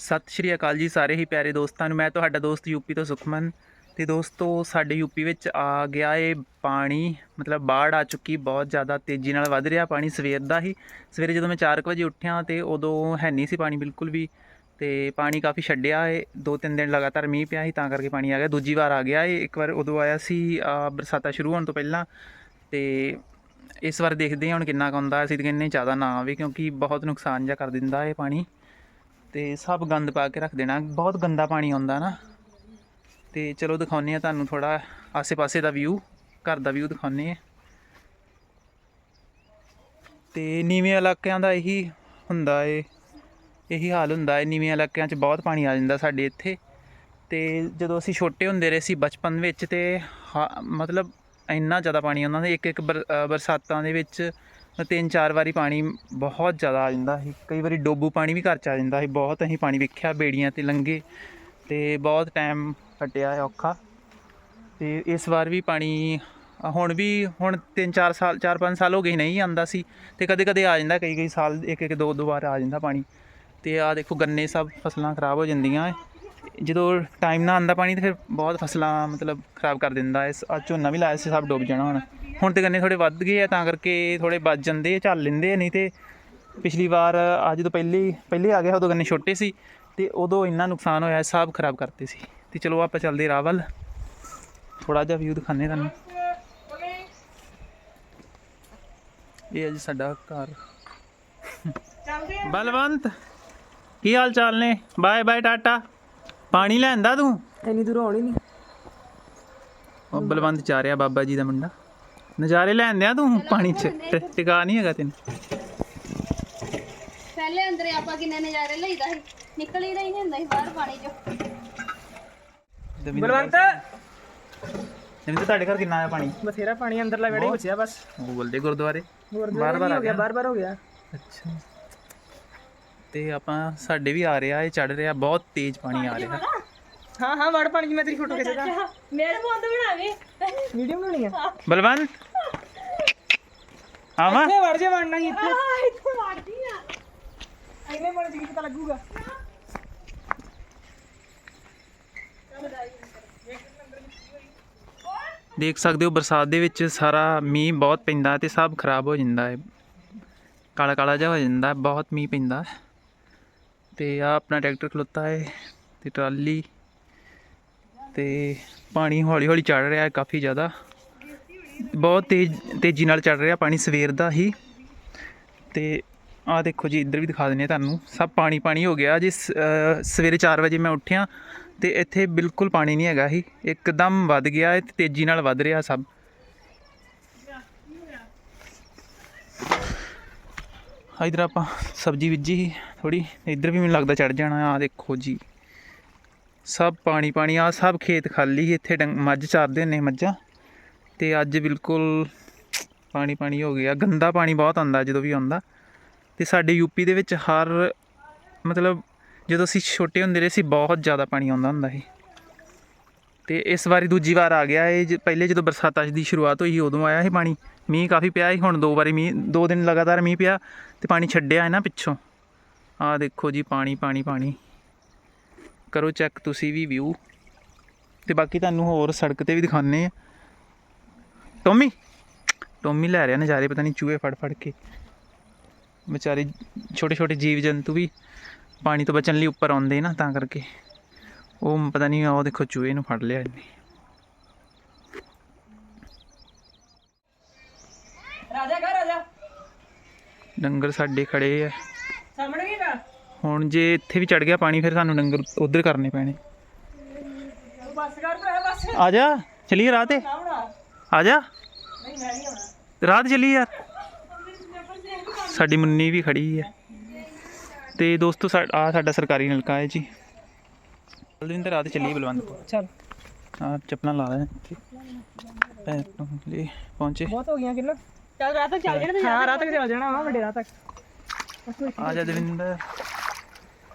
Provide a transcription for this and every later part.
ਸਤਿ ਸ਼੍ਰੀ ਅਕਾਲ ਜੀ ਸਾਰੇ ਹੀ ਪਿਆਰੇ ਦੋਸਤਾਂ ਨੂੰ। ਮੈਂ ਤੁਹਾਡਾ ਦੋਸਤ ਯੂਪੀ ਤੋਂ ਸੁਖਮਨ ਤੇ ਦੋਸਤੋ ਸਾਡੇ ਯੂਪੀ ਵਿੱਚ ਆ ਗਿਆ ਏ ਪਾਣੀ, ਮਤਲਬ ਬਾੜ ਆ ਚੁੱਕੀ, ਬਹੁਤ ਜ਼ਿਆਦਾ ਤੇਜ਼ੀ ਨਾਲ ਵੱਧ ਰਿਹਾ ਪਾਣੀ ਸਵੇਰ ਦਾ ਹੀ। ਸਵੇਰੇ ਜਦੋਂ ਮੈਂ 4 ਵਜੇ ਉੱਠਿਆ ਤੇ ਉਦੋਂ ਹੈ ਨਹੀਂ ਸੀ ਪਾਣੀ ਬਿਲਕੁਲ ਵੀ ਤੇ ਪਾਣੀ ਕਾਫੀ ਛੱਡਿਆ ਏ ਦੋ ਤਿੰਨ ਦਿਨ ਲਗਾਤਾਰ ਮੀਂਹ ਪਿਆ ਸੀ ਤਾਂ ਕਰਕੇ ਪਾਣੀ ਆ ਗਿਆ। ਦੂਜੀ ਵਾਰ ਆ ਗਿਆ ਏ ਇੱਕ ਵਾਰ ਉਦੋਂ ਆਇਆ ਸੀ ਬਰਸਾਤਾਂ ਸ਼ੁਰੂ ਹੋਣ ਤੋਂ ਪਹਿਲਾਂ ਤੇ ਇਸ ਵਾਰ ਦੇਖਦੇ ਹਾਂ ਹੁਣ ਕਿੰਨਾ ਕੁ ਆਉਂਦਾ। ਅਸੀਂ ਤਾਂ ਕਹਿੰਦੇ ਜ਼ਿਆਦਾ ਨਾ ਆਵੇ ਕਿਉਂਕਿ ਬਹੁਤ ਨੁਕਸਾਨ ਜਿਹਾ ਕਰ ਦਿੰਦਾ ਏ ਪਾਣੀ। ਤੇ ਸਭ ਗੰਦ ਪਾ ਕੇ ਰੱਖ ਦੇਣਾ। ਬਹੁਤ ਗੰਦਾ ਪਾਣੀ ਆਉਂਦਾ ਨਾ। ਤੇ ਚਲੋ ਦਿਖਾਉਂਦੇ ਆ ਤੁਹਾਨੂੰ ਥੋੜਾ ਆਸੇ-ਪਾਸੇ ਦਾ ਵਿਊ ਘਰ ਦਾ ਵਿਊ ਦਿਖਾਉਂਦੇ ਆ ਤੇ ਨੀਵੇਂ ਇਲਾਕਿਆਂ ਦਾ ਇਹੀ ਹੁੰਦਾ ਏ। ਇਹੀ ਹਾਲ ਹੁੰਦਾ ਏ। ਨੀਵੇਂ ਇਲਾਕਿਆਂ 'ਚ ਬਹੁਤ ਪਾਣੀ ਆ ਜਾਂਦਾ ਸਾਡੇ ਇੱਥੇ। ਤੇ ਜਦੋਂ ਅਸੀਂ ਛੋਟੇ ਹੁੰਦੇ ਰਹੇ ਸੀ ਬਚਪਨ ਵਿੱਚ ਤੇ ਹਾ- ਮਤਲਬ ਇੰਨਾ ਜ਼ਿਆਦਾ ਪਾਣੀ ਆਉਂਦਾ ਸੀ। ਇੱਕ ਇੱਕ ਬਰ- ਬਰਸਾਤਾਂ ਦੇ ਵਿੱਚ ਤਿੰਨ ਚਾਰ ਵਾਰੀ ਪਾਣੀ ਬਹੁਤ ਜ਼ਿਆਦਾ ਆ ਜਾਂਦਾ ਸੀ। ਕਈ ਵਾਰੀ ਡੋਬੂ ਪਾਣੀ ਵੀ ਘਰ ਚ ਆ ਜਾਂਦਾ ਸੀ। ਬਹੁਤ ਅਸੀਂ ਪਾਣੀ ਵੇਖਿਆ, ਬੇੜੀਆਂ ਤੇ ਲੰਗੇ ਤੇ ਬਹੁਤ ਟਾਈਮ ਕੱਟਿਆ ਔਖਾ। ਤੇ ਇਸ ਵਾਰ ਵੀ ਪਾਣੀ ਹੁਣ ਵੀ ਹੁਣ 3-4 ਸਾਲ 4-5 ਸਾਲ ਹੋ ਗਏ ਨਹੀਂ ਆਂਦਾ ਸੀ ਤੇ ਕਦੇ ਕਦੇ ਆ ਜਾਂਦਾ ਕਈ ਕਈ ਸਾਲ ਇੱਕ ਇੱਕ ਦੋ ਦੋ ਵਾਰ ਆ ਜਾਂਦਾ ਪਾਣੀ। ਤੇ ਆ ਦੇਖੋ ਗੰਨੇ ਸਭ ਫਸਲਾਂ ਖਰਾਬ ਹੋ ਜਾਂਦੀਆਂ। ਜਦੋਂ ਟਾਈਮ ਨਾਲ ਆਂਦਾ ਪਾਣੀ ਤੇ ਫਿਰ ਬਹੁਤ ਫਸਲਾਂ ਮਤਲਬ ਖਰਾਬ ਕਰ ਦਿੰਦਾ। ਇਸ ਆ ਝੋਨਾ ਵੀ ਲਾਇਆ ਸੀ ਸਭ ਡੁੱਬ ਜਾਣਾ ਹੁਣ। ਹੁਣ ਤੇ ਗੰਨੇ ਥੋੜੇ ਵੱਧ ਗਏ ਆ ਤਾਂ ਕਰਕੇ ਥੋੜੇ ਬਚ ਜਾਂਦੇ ਆ ਝੱਲ ਲੈਂਦੇ ਆ ਨਹੀਂ ਤੇ ਪਿਛਲੀ ਵਾਰ ਅੱਜ ਤੋਂ ਪਹਿਲੇ ਪਹਿਲੇ ਆ ਗਿਆ ਉਦੋਂ ਗੰਨੇ ਛੋਟੇ ਸੀ ਤੇ ਉਦੋਂ ਇੰਨਾ ਨੁਕਸਾਨ ਹੋਇਆ ਸਭ ਖਰਾਬ ਕਰਤੇ ਸੀ। ਤੇ ਚਲੋ ਆਪਾਂ ਚੱਲਦੇ ਰਾਹ ਵੱਲ। ਥੋੜਾ ਜਿਹਾ ਵਿਊ ਦਿਖਾਣੇ ਤੁਹਾਨੂੰ। ਇਹ ਹੈ ਜੀ ਸਾਡਾ ਘਰ। ਬਲਵੰਤ ਕੀ ਹਾਲ ਚਾਲ ਨੇ? ਬਾਏ ਬਾਏ ਟਾਟਾ ਪਾਣੀ ਲੈਂਦਾ ਤੂੰ? ਇੰਨੀ ਦੂਰ ਆਉਣੀ ਨਹੀਂ ਉਹ ਬਲਵੰਤ ਰਿਹਾ ਬਾਬਾ ਜੀ ਦਾ ਮੁੰਡਾ। ਨਜ਼ਾਰੇ ਲੈਂਦੇ ਆ ਤੂੰ? ਪਾਣੀ 'ਚ ਟਿਕਾ ਨਹੀਂ ਹੈਗਾ ਤੈਨੂੰ। ਪਹਿਲੇ ਅੰਦਰੇ ਆਪਾਂ ਕਿੰਨੇ ਨਜ਼ਾਰੇ ਲਈਦਾ ਸੀ। ਨਿਕਲ ਹੀ ਨਹੀਂ ਹੁੰਦਾ ਸੀ ਬਾਹਰ ਪਾਣੀ ਚੋਂ। ਬਲਵੰਤ! ਦਵਿੰਦਰ ਤੁਹਾਡੇ ਘਰ ਕਿੰਨਾ ਆਇਆ ਪਾਣੀ? ਬਥੇਰਾ ਪਾਣੀ ਅੰਦਰਲਾ ਵੇੜੇ ਬਹੁਤ। ਬਚਿਆ ਬਸ। ਉਹ ਬੋਲਦੇ ਗੁਰਦੁਆਰੇ। ਬਾਰ ਬਾਰ ਬਾਰ ਆ ਹੋ ਗਿਆ ਗਿਆ। ਬਾਰ ਬਾਰ ਹੋ ਗਿਆ। ਅੱਛਾ। ਤੇ ਆਪਾਂ ਸਾਡੇ ਵੀ ਆ ਰਿਹਾ ਇਹ ਚੜ ਰਿਹਾ ਬਹੁਤ ਤੇਜ਼ ਪਾਣੀ ਆ ਰਿਹਾ। ਹਾਂ ਹਾਂ ਵੜ ਪਾਣੀ ਮੈਂ ਤੇਰੀ ਫੋਟੋ ਖਿੱਚਦਾ ਮੇਰੇ ਬੰਦ ਬਣਾਵੇ ਵੀਡੀਓ ਬਣਾਉਣੀ ਆ? ਬਲਵੰਤ? ਆਵਾਂ? ਇੱਥੇ ਵੜ ਜੇ ਵੜਨਾ ਹੀ ਇੱਥੇ। ਇੱਥੇ ਵੜਦੀ ਆ। ਪਾਣੀ 'ਚ ਕੀ ਪਤਾ ਲੱਗੂਗਾ। ਦੇਖ ਸਕਦੇ ਹੋ ਬਰਸਾਤ ਦੇ ਵਿੱਚ ਸਾਰਾ ਮੀਂਹ ਬਹੁਤ ਪੈਂਦਾ ਤੇ ਸਭ ਖਰਾਬ ਹੋ ਜਾਂਦਾ ਹੈ। ਕਾਲਾ ਕਾਲਾ ਜਿਹਾ ਹੋ ਜਾਂਦਾ ਹੈ, ਬਹੁਤ ਮੀਂਹ ਪੈਂਦਾ ਹੈ। ਤੇ ਆ ਆਪਣਾ ਟਰੈਕਟਰ ਖਲੋਤਾ ਹੈ ਤੇ ਟਰਾਲੀ ਤੇ ਪਾਣੀ ਹੌਲੀ ਹੌਲੀ ਚੜ ਰਿਹਾ ਹੈ ਕਾਫੀ ਜ਼ਿਆਦਾ। ਬਹੁਤ ਤੇਜ਼, ਤੇਜ਼ੀ ਨਾਲ ਚੜ ਰਿਹਾ ਪਾਣੀ ਸਵੇਰ ਦਾ ਹੀ। ਤੇ ਆ ਦੇਖੋ ਜੀ, ਇੱਧਰ ਵੀ ਦਿਖਾ ਦਿੰਦੇ ਆ ਤੁਹਾਨੂੰ। ਸਭ ਪਾਣੀ ਪਾਣੀ ਹੋ ਗਿਆ। ਜੀ ਸ- ਸਵੇਰੇ 4 ਵਜੇ ਮੈਂ ਉੱਠਿਆ ਤੇ ਇੱਥੇ ਬਿਲਕੁਲ ਪਾਣੀ ਨਹੀਂ ਹੈਗਾ ਸੀ। ਇੱਕਦਮ ਵੱਧ ਗਿਆ ਹੈ ਤੇਜ਼ੀ ਨਾਲ ਵੱਧ ਰਿਹਾ ਸਭ। ਇਧਰ ਆਪਾਂ ਸਬਜ਼ੀ ਬੀਜੀ ਸੀ ਥੋੜੀ ਇੱਧਰ ਵੀ ਮੈਨੂੰ ਲੱਗਦਾ ਚੜ ਜਾਣਾ ਆ ਦੇਖੋ ਜੀ। ਸਭ ਪਾਣੀ ਪਾਣੀ ਆ ਸਭ ਖੇਤ ਖਾਲੀ ਸੀ, ਇੱਥੇ ਡੰਗ- ਮੱਝ ਚਾਰਦੇ ਨੇ ਮੱਝਾਂ। ਤੇ ਅੱਜ ਬਿਲਕੁਲ ਪਾਣੀ ਪਾਣੀ ਹੋ ਗਿਆ, ਗੰਦਾ ਪਾਣੀ ਬਹੁਤ ਆਉਂਦਾ ਜਦੋਂ ਵੀ ਆਉਂਦਾ। ਤੇ ਸਾਡੇ ਯੂਪੀ ਦੇ ਵਿੱਚ ਹਰ, ਮਤਲਬ ਜਦੋਂ ਅਸੀਂ ਛੋਟੇ ਹੁੰਦੇ ਰਹੇ ਸੀ, ਬਹੁਤ ਜ਼ਿਆਦਾ ਪਾਣੀ ਆਉਂਦਾ ਹੁੰਦਾ ਸੀ। ਤੇ ਇਸ ਵਾਰੀ ਦੂਜੀ ਵਾਰ ਆ ਗਿਆ, ਇਹ ਜ- ਪਹਿਲੇ ਜਦੋਂ ਬਰਸਾਤਾਂ ਦੀ ਸ਼ੁਰੂਆਤ ਹੋਈ ਸੀ, ਉਦੋਂ ਆਇਆ ਸੀ ਪਾਣੀ। ਮੀਂਹ ਕਾਫੀ ਪਿਆ ਸੀ, ਹੁਣ ਦੋ ਵਾਰੀ ਮੀਂਹ, ਦੋ ਦਿਨ ਲਗਾਤਾਰ ਮੀਂਹ ਪਿਆ ਤੇ ਪਾਣੀ ਛੱਡਿਆ ਹੈ ਨਾ ਪਿੱਛੋਂ। ਆਹ ਦੇਖੋ ਜੀ, ਪਾਣੀ ਪਾਣੀ ਪਾਣੀ। ਕਰੋ ਚੈੱਕ ਤੁਸੀਂ ਵੀ ਵਿਊ। ਤੇ ਬਾਕੀ ਤੁਹਾਨੂੰ ਹੋਰ ਸੜਕ ਤੇ ਵੀ ਦਿਖਾਣੇ ਆ ਟੋਮੀ? ਟੋਮੀ ਲੈ ਰਿਹਾ ਨਜ਼ਾਰੇ, ਪਤਾ ਨਹੀਂ ਚੂਹੇ ਫੜ ਫੜ ਕੇ। ਵਿਚਾਰੇ ਛੋਟੇ ਛੋਟੇ ਜੀਵ ਜੰਤੂ ਵੀ ਪਾਣੀ ਤੋਂ ਬਚਣ ਲਈ ਉੱਪਰ ਆਉਂਦੇ ਨਾ, ਤਾਂ ਕਰਕੇ। ਉਹ ਪਤਾ ਨਹੀਂ, ਉਹ ਦੇਖੋ ਚੂਹੇ ਨੂੰ ਫੜ ਲਿਆ ਇਹਨੇ। ਡੰਗਰ ਸਾਡੇ ਖੜੇ ਆ। ਸਾਹਮਣੇ ਹੁਣ ਜੇ ਇੱਥੇ ਵੀ ਚੜ ਗਿਆ ਪਾਣੀ ਫਿਰ ਸਾਨੂੰ ਡੰਗਰ ਉਧਰ ਕਰਨੇ ਪੈਣੇ। ਬਸ ਕਰ ਭਰਾ ਬਸ। ਆ ਜਾ ਚਲੀਏ ਰਾਹ ਤੇ। ਆ ਜਾ। ਨਹੀਂ ਮੈਂ ਨਹੀਂ ਆਉਣਾ। ਰਾਹ ਤੇ ਚੱਲੀ ਯਾਰ। ਸਾਡੀ ਮੁੰਨੀ ਵੀ ਖੜੀ ਹੈ ਤੇ ਦੋਸਤੋ ਆ ਸਾਡਾ ਸਰਕਾਰੀ ਨਲਕਾ ਹੈ ਜੀ। ਬਲਵਿੰਦਰ ਰਾਹ ਤੇ ਚੱਲੀਏ ਬਲਵੰਤਪੁਰ ਚੱਲ। ਆ ਚੱਪਲਾਂ ਲਾ ਲੈ ਪੈਰ ਤੋਂ ਪਹੁੰਚੇ। ਬਹੁਤ ਹੋ ਗਈਆਂ ਕਿੰਨਾ ਚੱਲ ਰਾਤ ਤੱਕ ਚੱਲ ਜਾਣਾ ਹਾਂ ਰਾਤ ਤੱਕ ਚੱਲ ਜਾਣਾ। ਵਾ ਵੱਡੇ ਰਾਤ ਤੱਕ। ਆ ਜਾ ਦਵਿੰਦਰ।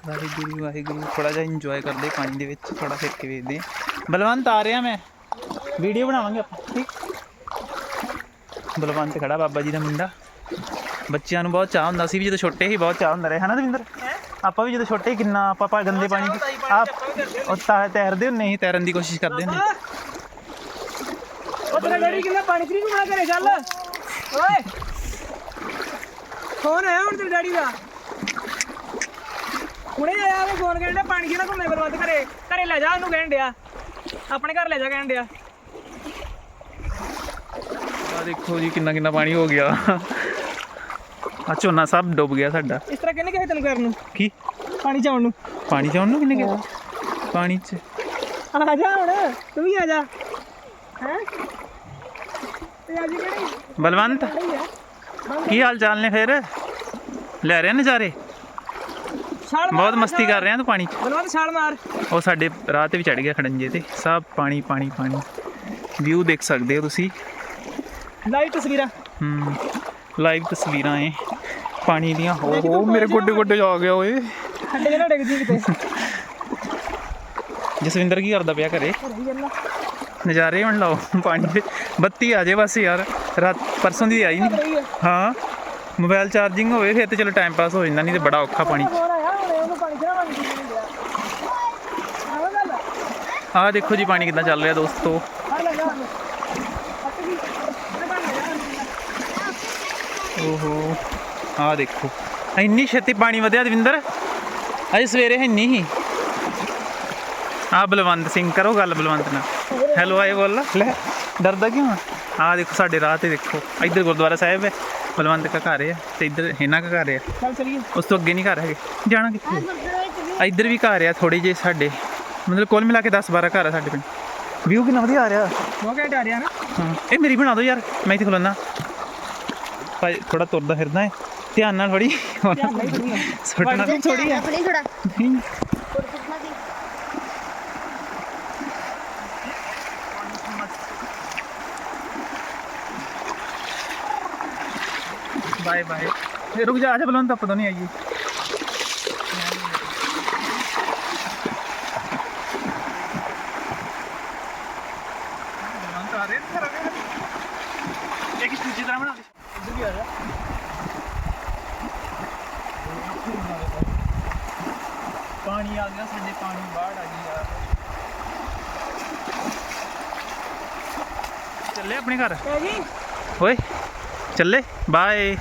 ਵਾਹਿਗੁਰੂ ਵਾਹਿਗੁਰੂ। ਥੋੜਾ ਜਿਹਾ ਇੰਜੋਏ ਕਰਦੇ ਪਾਣੀ ਦੇ ਵਿੱਚ ਥੋੜਾ ਫਿਰ ਕੇ ਵੇਖਦੇ। ਬਲਵੰਤ ਆ ਰਿਹਾ ਮੈਂ। ਵੀਡੀਓ ਬਣਾਵਾਂਗੇ ਆਪਾਂ ਠੀਕ? ਬਲਵੰਤ ਖੜਾ ਬਾਬਾ ਜੀ ਦਾ ਮੁੰਡਾ। ਬੱਚਿਆਂ ਨੂੰ ਬਹੁਤ ਚਾਹ ਹੁੰਦਾ ਸੀ ਵੀ ਜਦੋਂ ਛੋਟੇ ਸੀ ਬਹੁਤ ਚਾਹ ਹੁੰਦਾ ਰਿਹਾ ਹਨਾ ਦਵਿੰਦਰ? ਆਪਾਂ ਵੀ ਜਦੋਂ ਛੋਟੇ ਕਿੰਨਾ ਆਪਾਂ ਪਾ ਗੰਦੇ ਪਾਣੀ ਚ ਆਪ ਉਹ ਤਾਂ ਤੈਰਦੇ ਹੁੰਦੇ ਸੀ ਤੈਰਨ ਦੀ ਕੋਸ਼ਿਸ਼ ਕਰਦੇ ਹੁੰਦੇ ਉਹ ਤੇਰਾ ਡੈਡੀ ਕਿੰਨਾ ਪਾਣੀ ਫਰੀ ਘੁੰਮਣਾ ਘਰੇ ਚੱਲ। ਓਏ। ਫੋਨ ਆਇਆ ਹੁਣ ਤੇਰੇ ਡੈਡੀ ਦਾ? ਹੁਣੇ ਆਇਆ ਉਹ ਫੋਨ ਕਹਿੰਦਾ ਪਾਣੀ ਕਿਹਨਾਂ ਘੁੰਮੇ ਬਰਬਾਦ ਘਰੇ ਘਰੇ ਲੈ ਜਾ ਉਹਨੂੰ ਕਹਿਣ ਡਿਆ। ਆਪਣੇ ਘਰ ਲੈ ਜਾ ਕਹਿਣ ਡਿਆ। ਆ ਦੇਖੋ ਜੀ ਕਿੰਨਾ ਕਿੰਨਾ ਪਾਣੀ ਹੋ ਗਿਆ। ਆ ਝੋਨਾ ਸਭ ਡੁੱਬ ਗਿਆ ਸਾਡਾ। ਇਸ ਤਰ੍ਹਾਂ ਕਿਹਨੇ ਕਿਹਾ ਤੈਨੂੰ ਕਰਨ ਨੂੰ? ਕੀ? ਪਾਣੀ ਚਾਉਣ ਨੂੰ। ਪਾਣੀ ਚ ਆਉਣ ਨੂੰ ਕਿੰਨੇ ਗਿਆ ਪਾਣੀ ਚ। ਆ ਜਾ ਹੁਣ ਤੂੰ ਵੀ ਆ ਜਾ। ਹੈ? ਤੇ ਬਲਵੰਤ? ਕੀ ਹਾਲ ਚਾਲ ਨੇ ਫਿਰ? ਲੈ ਰਹੇ ਨਜ਼ਾਰੇ? ਬਹੁਤ ਮਸਤੀ ਕਰ ਰਹੇ ਆ ਤੂੰ ਪਾਣੀ। 'ਚ ਬਲਵੰਤ ਛਾਲ ਮਾਰ। ਉਹ ਸਾਡੇ ਰਾਹ ਤੇ ਵੀ ਚੜ ਗਿਆ ਖੜੰਜੇ ਤੇ। ਸਭ ਪਾਣੀ ਪਾਣੀ ਪਾਣੀ। ਵਿਊ ਦੇਖ ਸਕਦੇ ਹੋ ਤੁਸੀਂ। ਲਾਈਵ ਤਸਵੀਰਾਂ। ਹੂੰ ਲਾਈਵ ਤਸਵੀਰਾਂ ਏ ਪਾਣੀ ਦੀਆਂ ਹੋ ਹੋ ਮੇਰੇ ਗੋਡੇ ਗੋਡੇ ਆ ਗਿਆ ਓਏ। ਖੱਡੇ ਜਿਹੜਾ ਡਿੱਗ ਜੀ ਕਿਤੇ ਜਸਵਿੰਦਰ ਕੀ ਕਰਦਾ ਪਿਆ ਘਰੇ? ਨਜ਼ਾਰੇ ਹੁਣ, ਲਾਓ ਪਾਣੀ। ਦੇ ਬੱਤੀ ਆ ਜੇ ਬਸ ਯਾਰ, ਰਾਤ, ਪਰਸੋਂ ਦੀ ਆਈ ਨਹੀਂ। ਹਾਂ, ਮੋਬਾਈਲ ਚਾਰਜਿੰਗ ਹੋਵੇ, ਫਿਰ ਤੇ ਚਲੋ ਟਾਈਮ ਪਾਸ ਹੋ ਜਾਂਦਾ, ਨਹੀਂ ਤੇ ਬੜਾ ਔਖਾ ਪਾਣੀ। ਫੋਨ ਆਹ ਦੇਖੋ ਜੀ, ਪਾਣੀ ਕਿੱਦਾਂ ਚੱਲ ਰਿਹਾ ਦੋਸਤੋ। ਓਹੋ, ਆਹ ਦੇਖੋ। ਇੰਨੀ ਛੇਤੀ ਪਾਣੀ ਵਧਿਆ, ਦਵਿੰਦਰ? ਅਜੇ ਸਵੇਰੇ ਹੈ ਨਹੀਂ ਸੀ ਆ ਬਲਵੰਤ ਸਿੰਘ, ਕਰੋ ਗੱਲ ਬਲਵੰਤ ਨਾਲ। ਹੈਲੋ ਆਏ ਬੋਲ ਲੈ ਡਰਦਾ ਕਿਉਂ ਆ? ਦੇਖੋ ਸਾਡੇ ਰਾਹ ਤੇ ਦੇਖੋ। ਇੱਧਰ ਗੁਰਦੁਆਰਾ ਸਾਹਿਬ ਹੈ ਬਲਵੰਤ ਦਾ ਘਰ ਹੈ ਤੇ ਇੱਧਰ ਇਹਨਾਂ ਦਾ ਘਰ ਹੈ। ਚੱਲ ਚਲੀਏ। ਉਸ ਤੋਂ ਅੱਗੇ ਨਹੀਂ ਘਰ ਹੈਗੇ। ਜਾਣਾ ਕਿੱਥੇ ਆ, ਇੱਧਰ ਵੀ ਘਰ ਆ ਥੋੜੇ ਜਿਹੇ ਸਾਡੇ। ਮਤਲਬ ਕੁੱਲ ਮਿਲਾ ਕੇ 10 12 ਘਰ ਆ ਸਾਡੇ ਪਿੰਡ। ਵਿਊ ਕਿੰਨਾ ਵਧੀਆ ਆ ਰਿਹਾ। ਉਹ ਘੰਟੇ ਆ ਰਿਹਾ ਨਾ। ਹਾਂ ਇਹ ਮੇਰੀ ਬਣਾ ਦਿਓ ਯਾਰ ਮੈਂ ਇੱਥੇ ਖਲੋਣਾ ਭਾਈ ਥੋੜਾ ਤੁਰਦਾ ਫਿਰਦਾ ਹੈ। ਧਿਆਨ ਨਾਲ ਫੜੀ ਸੁੱਟਣਾ। ਥੋੜੀ ਹੈ ਆਪਣੀ ਥੋੜਾ ਨਹੀਂ ਪੁੱਟਣਾ ਸੀ ਬਾਏ ਬਾਏ ਇਹ ਰੁਕ ਜਾ ਆਜਾ ਬਲਵੰਤ ਆਪਾਂ ਤਾਂ ਨਹੀਂ ਆਈਏ ਬਲਵੰਤ ਆ ਰਹੇ ਨੇ ਘਰ ਆ ਗਏ ਦੂਜੀ ਤਰ੍ਹਾਂ ਬਣਾ ਦੇ ਇੱਧਰ ਵੀ ਆ ਜਾ। ਪਾਣੀ ਆ ਗਿਆ ਸਾਡੇ ਪਾਣੀ ਬਾੜ ਆ ਗਈ ਯਾਰ। ਚੱਲੇ ਆਪਣੇ ਘਰ? ਹੈ ਜੀ ਓਏ ਚੱਲੇ। ਬਾਏ।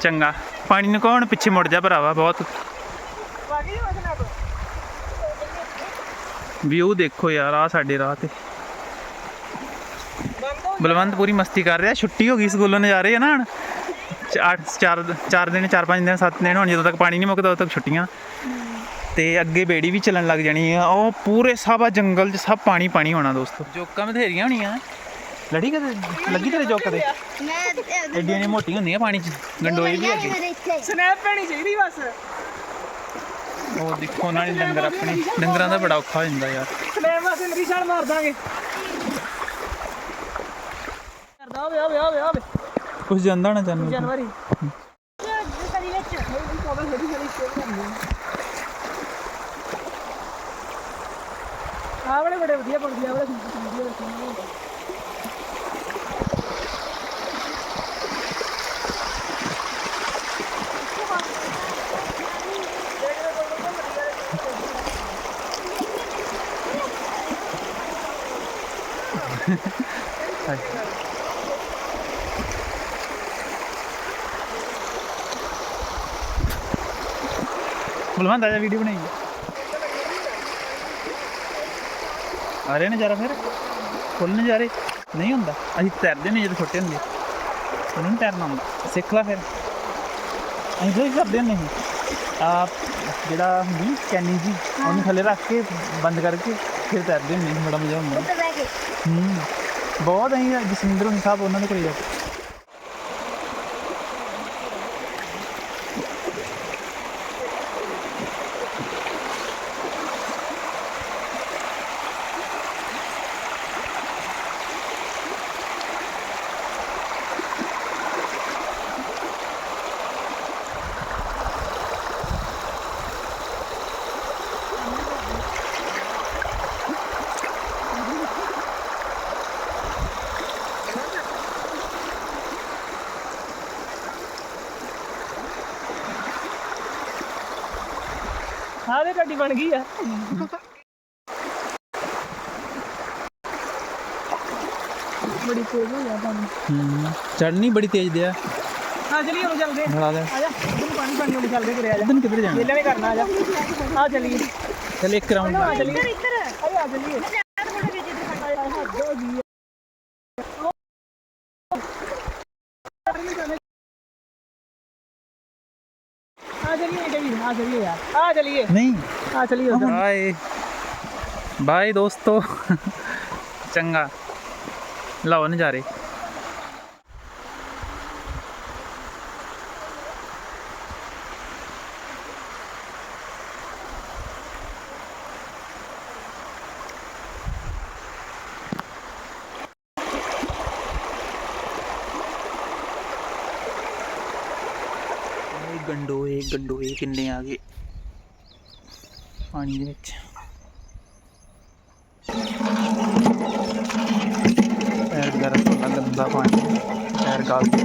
ਚੰਗਾ। ਪਾਣੀ ਨੂੰ ਕੌਣ ਪਿੱਛੇ ਮੁੜ ਜਾ ਭਰਾਵਾ, ਬਹੁਤ। ਵਿਊ ਦੇਖੋ ਯਾਰ ਆ ਸਾਡੇ ਰਾਹ ਤੇ। ਬਲਵੰਤ ਪੂਰੀ ਮਸਤੀ ਕਰ ਰਿਹਾ, ਛੁੱਟੀ ਹੋ ਗਈ ਸਕੂਲੋਂ ਨਜ਼ਾਰੇ ਆ ਨਾ ਹੁਣ। ਚਾਰ ਚਾਰ ਦਿਨ, ਚਾਰ ਪੰਜ ਦਿਨ, ਸੱਤ ਦਿਨ ਹੁਣ, ਜਦੋਂ ਤੱਕ ਪਾਣੀ ਨਹੀਂ ਮੁੱਕਦਾ, ਉਦੋਂ ਤੱਕ ਛੁੱਟੀਆਂ। ਤੇ ਅੱਗੇ ਬੇੜੀ ਵੀ ਚੱਲਣ ਲੱਗ ਜਾਣੀ ਆ। ਉਹ ਪੂਰੇ ਸਾਬਾ ਜੰਗਲ 'ਚ ਸਭ ਪਾਣੀ ਪਾਣੀ ਹੋਣਾ ਦੋਸਤੋ। ਜੋਕਾਂ ਬਥੇਰੀਆਂ ਹੋਣੀਆਂ। ਲੜੀ ਕਦੇ? ਲੱਗੀ ਤੇਰੇ ਜੋਕ ਕਦੇ? ਮੈਂ ਐਡੀਆਂ ਨੇ ਮੋਟੀਆਂ ਹੁੰਦੀਆਂ ਪਾਣੀ 'ਚ ਗੰਡੋਏ ਵੀ ਹੈਗੇ। ਸਨੈਪ ਪੈਣੀ ਚਾਹੀਦੀ ਬਸ। ਉਹ ਦੇਖੋ ਉਹਨਾਂ ਨੇ ਡੰਗਰ ਆਪਣੇ ਡੰਗਰਾਂ ਦਾ ਬੜਾ ਔਖਾ ਹੋ ਜਾਂਦਾ ਯਾਰ। ਸਨੈਪ ਵਾਸਤੇ ਮੇਰੀ ਛਾਲ ਮਾਰ ਦਾਂਗੇ। ਕਰਦਾ ਹੋਵੇ ਹੋਵੇ ਹੋਵੇ ਹੋਵੇ ਕੁਝ ਜਾਂਦਾ ਨਾ ਜਾਨੂੰ ਜਨਵਰੀ। ਵਿੱਚ ਆ ਵਾਲੇ ਬੜੇ ਵਧੀਆ ਬਣਦੀ ਆ ਵਾਲੇ ਵਧੀਆ ਲੱਗਦੇ ਬਲਵੰਤ ਆ ਜਾ ਵੀਡੀਓ ਬਣਾਈਏ ਆ ਰਹੇ ਨਜ਼ਾਰਾ ਫਿਰ? ਫੁੱਲ ਨਜ਼ਾਰੇ? ਨਹੀਂ ਹੁੰਦਾ। ਅਸੀਂ ਤੈਰਦੇ ਨੇ ਜਦੋਂ ਛੋਟੇ ਹੁੰਦੇ। ਸਾਨੂੰ ਨਹੀਂ ਤੈਰਨਾ ਹੁੰਦਾ। ਸਿੱਖ ਲੈ ਫਿਰ। ਅਸੀਂ ਇਹ ਕਰਦੇ ਹੁੰਦੇ ਸੀ। ਆ ਜਿਹੜਾ ਹੁੰਦੀ ਕੈਨੀ ਜੀ ਉਹਨੂੰ ਥੱਲੇ ਰੱਖ ਕੇ ਬੰਦ ਕਰਕੇ ਫਿਰ ਤੈਰਦੇ ਹੁੰਦੇ ਸੀ। ਬੜਾ ਮਜ਼ਾ ਕੇ ਹੂੰ ਬਹੁਤ ਅਸੀਂ ਜਸਵਿੰਦਰ ਹੁਣੀ ਸਾਹਿਬ ਉਹਨਾਂ ਦੇ ਕੋਲ ਜਾ ਕੇ ਗੱਡੀ ਬਣ ਗਈ ਆ। ਬੜੀ ਤੇਜ਼ ਹੋ ਗਿਆ ਪਾਣੀ। ਹੂੰ ਚੜਨੀ ਬੜੀ ਤੇਜ਼ ਦਿਆ ਆ। ਚਲੀਏ ਹੁਣ ਚੱਲਦੇ ਆ। ਬੜਾ ਦੇ ਆ ਜਾ ਤੂੰ ਪਾਣੀ ਪਾਣੀ ਵਾਲੀ ਚੱਲਦੇ ਕਰੇ ਆ ਜਾ। ਦਿਨ ਕਿੱਧਰ ਜਾਣਾ? ਵੇਲੇ ਨੇ ਕਰਨਾ ਆ ਜਾ। ਆ ਚਲੀਏ। ਚੱਲ ਇੱਕ ਰਾਉਂਡ ਆ ਚਲੀਏ। ਇੱਧਰ ਅਰੇ ਆ ਚਲੀਏ। ਬਾਏ। ਦੋਸਤੋ। ਚੰਗਾ। ਲਓ ਨਜ਼ਾਰੇ ਇਹ ਗੰਡੋਏ ਗੰਡੋਏ ਕਿੰਨੇ ਆ ਗਏ? ਪਾਣੀ ਦੇ ਵਿੱਚ। ਪੈਰ ਵਗੈਰਾ ਧੋਣਾ ਗੰਦਾ ਪਾਣੀ, ਪੈਰ ਗਾਲਦੇ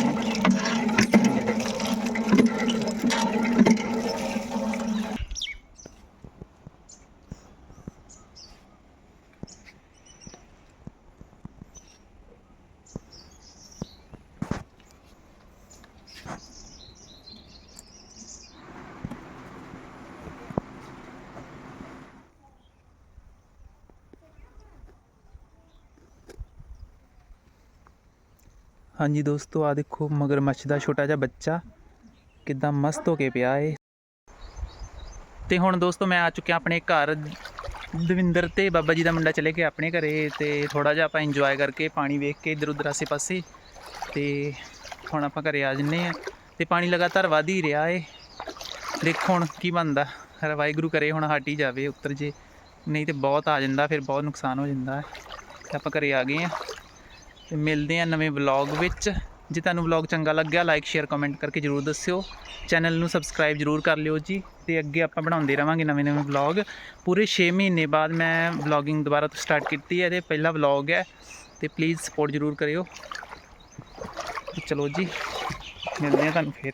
ਹਾਂਜੀ ਦੋਸਤੋ ਆ ਦੇਖੋ ਮਗਰਮੱਛ ਦਾ ਛੋਟਾ ਜਿਹਾ ਬੱਚਾ ਕਿਦਾਂ ਮਸਤ ਹੋ ਕੇ ਪਿਆ ਏ। ਤੇ ਹੁਣ ਦੋਸਤੋ ਮੈਂ ਆ ਚੁੱਕਿਆ ਆਪਣੇ ਘਰ। ਦਵਿੰਦਰ ਤੇ ਬਾਬਾ ਜੀ ਦਾ ਮੁੰਡਾ ਚਲੇ ਗਿਆ ਆਪਣੇ ਘਰੇ ਤੇ ਥੋੜਾ ਜਿਹਾ ਆਪਾਂ ਇੰਜੋਏ ਕਰਕੇ ਪਾਣੀ ਵੇਖ ਕੇ ਇਧਰ ਉਧਰ ਆਸੇ ਪਾਸੇ ਤੇ ਹੁਣ ਆਪਾਂ ਘਰੇ ਆ ਜੰਨੇ ਆ ਤੇ ਪਾਣੀ ਲਗਾਤਾਰ ਵਧ ਹੀ ਰਿਹਾ ਏ। ਦੇਖੋ ਹੁਣ ਕੀ ਬਣਦਾ, ਵਾਹਿਗੁਰੂ ਕਰੇ ਹੁਣ ਹਟ ਹੀ ਜਾਵੇ, ਉੱਤਰ ਜੇ। ਨਹੀਂ ਤੇ ਬਹੁਤ ਆ ਜਾਂਦਾ, ਫਿਰ ਬਹੁਤ ਨੁਕਸਾਨ ਹੋ ਜਾਂਦਾ। ਹੈ। ਆਪਾਂ ਘਰੇ ਆ ਗਏ ਆ। ਤੇ ਮਿਲਦੇ ਆ ਨਵੇਂ ਵਲੌਗ ਵਿੱਚ। ਜੇ ਤੁਹਾਨੂੰ ਵਲੌਗ ਚੰਗਾ ਲੱਗਿਆ ਲਾਈਕ ਸ਼ੇਅਰ ਕਮੈਂਟ ਕਰਕੇ ਜਰੂਰ ਦੱਸਿਓ। ਚੈਨਲ ਨੂੰ ਸਬਸਕ੍ਰਾਈਬ ਜਰੂਰ ਕਰ ਲਿਓ ਜੀ ਤੇ ਅੱਗੇ ਆਪਾਂ ਬਣਾਉਂਦੇ ਰਵਾਂਗੇ ਨਵੇਂ ਨਵੇਂ ਵਲੌਗ। ਪੂਰੇ 6 ਮਹੀਨੇ ਬਾਅਦ ਮੈਂ ਵਲੌਗਿੰਗ ਦੁਬਾਰਾ ਤੋਂ ਸਟਾਰਟ ਕੀਤੀ ਹੈ ਤੇ ਪਹਿਲਾ ਵਲੌਗ ਹੈ ਤੇ ਪਲੀਜ਼ ਸਪੋਰਟ ਜਰੂਰ ਕਰਿਓ। ਚਲੋ ਜੀ, ਮਿਲਦੇ ਆ ਤੁਹਾਨੂੰ ਫਿਰ।